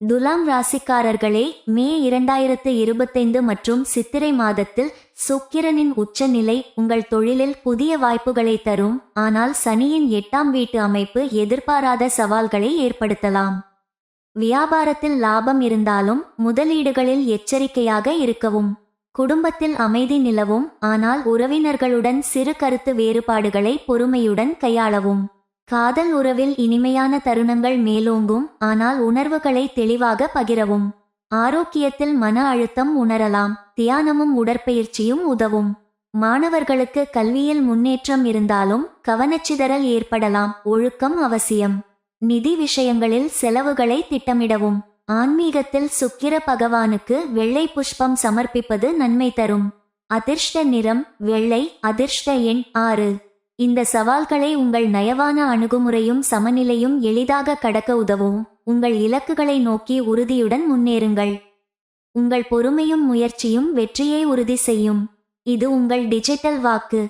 துலாம் ராசிக்காரர்களே மே இரண்டாயிரத்து இருபத்தைந்து மற்றும் சித்திரை மாதத்தில் சுக்கிரனின் உச்சநிலை உங்கள் தொழிலில் புதிய வாய்ப்புகளை தரும். ஆனால் சனியின் எட்டாம் வீட்டு அமைப்பு எதிர்பாராத சவால்களை ஏற்படுத்தலாம். வியாபாரத்தில் லாபம் இருந்தாலும் முதலீடுகளில் எச்சரிக்கையாக இருக்கவும். குடும்பத்தில் அமைதி நிலவும். ஆனால் உறவினர்களுடன் சிறு கருத்து வேறுபாடுகளை பொறுமையுடன் கையாளவும். காதல் உறவில் இனிமையான தருணங்கள் மேலோங்கும் ஆனால் உணர்வுகளை தெளிவாக பகிரவும். ஆரோக்கியத்தில் மன அழுத்தம் உணரலாம் தியானமும் உடற்பயிற்சியும் உதவும். மாணவர்களுக்கு கல்வியில் முன்னேற்றம் இருந்தாலும் கவனச்சிதறல் ஏற்படலாம் ஒழுக்கம் அவசியம். நிதி விஷயங்களில் செலவுகளை திட்டமிடவும். ஆன்மீகத்தில் சுக்கிர பகவானுக்கு வெள்ளை புஷ்பம் சமர்ப்பிப்பது நன்மை தரும். அதிர்ஷ்ட நிறம் வெள்ளை அதிர்ஷ்ட எண் ஆறு. இந்த சவால்களை உங்கள் நயவான அணுகுமுறையும் சமநிலையும் எளிதாக கடக்க உதவும். உங்கள் இலக்குகளை நோக்கி உறுதியுடன் முன்னேறுங்கள். உங்கள் பொறுமையும் முயற்சியும் வெற்றியை உறுதி செய்யும். இது உங்கள் டிஜிட்டல் வாக்கு.